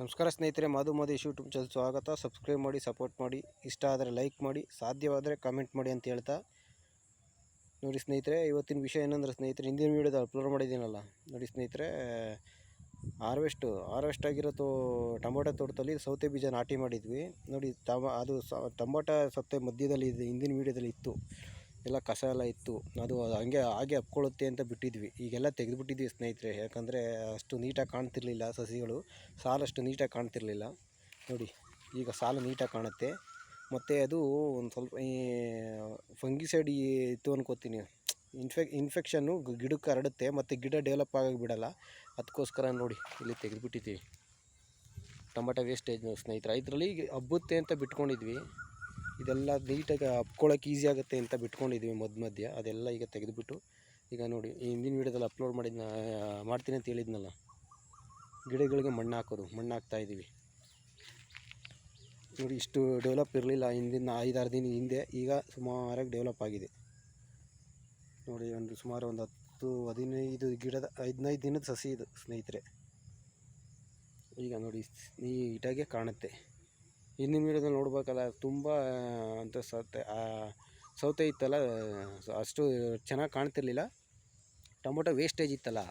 ನಮಸ್ಕಾರ ಸ್ನೇಹಿತರೆ, Madhu Madesh YouTube channel ಸ್ವಾಗತ. ಸಬ್ಸ್ಕ್ರೈಬ್ ಮಾಡಿ ಸಪೋರ್ಟ್ ಮಾಡಿ, ಇಷ್ಟ ಆದರೆ ಲೈಕ್ ಮಾಡಿ, ಸಾಧ್ಯವಾದರೆ ಕಾಮೆಂಟ್ ಮಾಡಿ ಅಂತ ಹೇಳ್ತಾ. ನೋಡಿ ಸ್ನೇಹಿತರೆ, ಇವತ್ತಿನ ವಿಷಯ ಏನಂದ್ರೆ ಸ್ನೇಹಿತರೆ, ಹಿಂದಿನ ವೀಡಿಯೋದ ಅಪ್ಲೋಡ್ ಮಾಡಿದ್ದೀನಲ್ಲ. ನೋಡಿ ಸ್ನೇಹಿತರೆ ಹಾರ್ವೆಸ್ಟು ಹಾರ್ವೆಸ್ಟ್ ಆಗಿರೋ ತೋ ಟೊಮೊಟೊ ತೋಟದಲ್ಲಿ ಸೌತೆ ಬೀಜ ನಾಟಿ ಮಾಡಿದ್ವಿ. ನೋಡಿ ಟಮ ಅದು ಸ ಟೊಮೊಟೊ ಸೌತೆ ಮಧ್ಯದಲ್ಲಿ ಇದು, ಹಿಂದಿನ ವೀಡಿಯೋದಲ್ಲಿ ಇತ್ತು. ಎಲ್ಲ ಕಸ ಎಲ್ಲ ಇತ್ತು. ಅದು ಹಂಗೆ ಹಾಗೆ ಹಬ್ಕೊಳ್ಳುತ್ತೆ ಅಂತ ಬಿಟ್ಟಿದ್ವಿ. ಈಗೆಲ್ಲ ತೆಗೆದುಬಿಟ್ಟಿದ್ವಿ ಸ್ನೇಹಿತರೆ. ಯಾಕಂದರೆ ಅಷ್ಟು ನೀಟಾಗಿ ಕಾಣ್ತಿರಲಿಲ್ಲ ಸಸಿಗಳು. ಸಾಲಷ್ಟು ನೀಟಾಗಿ ಕಾಣ್ತಿರಲಿಲ್ಲ. ನೋಡಿ, ಈಗ ಸಾಲು ನೀಟಾಗಿ ಕಾಣುತ್ತೆ. ಮತ್ತು ಅದು ಒಂದು ಸ್ವಲ್ಪ ಫಂಗಿಸೈಡ್ ಇತ್ತು ಅನ್ಕೋತೀನಿ. ಇನ್ಫೆಕ್ ಇನ್ಫೆಕ್ಷನ್ನು ಗಿಡಕ್ಕೆ ಹರಡುತ್ತೆ ಮತ್ತು ಗಿಡ ಡೆವಲಪ್ ಆಗೋಕ್ಕೆ ಬಿಡೋಲ್ಲ. ಅದಕ್ಕೋಸ್ಕರ ನೋಡಿ, ಇಲ್ಲಿ ತೆಗೆದುಬಿಟ್ಟಿದ್ದೀವಿ. ಟೊಮೆಟೊ ವೇಸ್ಟೇಜ್ ಸ್ನೇಹಿತರೆ, ಇದರಲ್ಲಿ ಹಬ್ಬುತ್ತೆ ಅಂತ ಬಿಟ್ಕೊಂಡಿದ್ವಿ. ಇದೆಲ್ಲ ನೀಟಾಗಿ ಹಬ್ಕೊಳ್ಳೋಕೆ ಈಸಿ ಆಗುತ್ತೆ ಅಂತ ಬಿಟ್ಕೊಂಡಿದ್ದೀವಿ ಮಧ್ಯ ಮಧ್ಯ. ಅದೆಲ್ಲ ಈಗ ತೆಗೆದುಬಿಟ್ಟು, ಈಗ ನೋಡಿ, ಈ ಹಿಂದಿನ ವೀಡಿಯೋದಲ್ಲಿ ಅಪ್ಲೋಡ್ ಮಾಡಿದ್ನ, ಮಾಡ್ತೀನಿ ಅಂತ ಹೇಳಿದ್ನಲ್ಲ, ಗಿಡಗಳಿಗೆ ಮಣ್ಣು ಹಾಕೋದು, ಮಣ್ಣು ಹಾಕ್ತಾ ಇದ್ದೀವಿ ನೋಡಿ, ಇಷ್ಟು ಡೆವಲಪ್ ಇರಲಿಲ್ಲ ಹಿಂದಿನ ಐದಾರು ದಿನ ಹಿಂದೆ, ಈಗ ಸುಮಾರಾಗಿ ಡೆವಲಪ್ ಆಗಿದೆ. ನೋಡಿ, ಒಂದು ಸುಮಾರು ಒಂದು ಹತ್ತು, ಹದಿನೈದು ಗಿಡದ, ಹದಿನೈದು ದಿನದ ಸಸಿ ಇದು ಸ್ನೇಹಿತರೆ. ಈಗ ನೋಡಿ, ನೀಟಾಗೆ ಕಾಣುತ್ತೆ. ಹಿಂದಿನ ವೀಡಿಯೋದಲ್ಲಿ ನೋಡ್ಬೇಕಲ್ಲ ತುಂಬ ಅಂತ ಸೌತೆ ಸೌತೆ ಇತ್ತಲ್ಲ ಅಷ್ಟು ಚೆನ್ನಾಗಿ ಕಾಣ್ತಿರ್ಲಿಲ್ಲ. ಟೊಮೊಟೊ ವೇಸ್ಟೇಜ್ ಇತ್ತಲ್ಲ.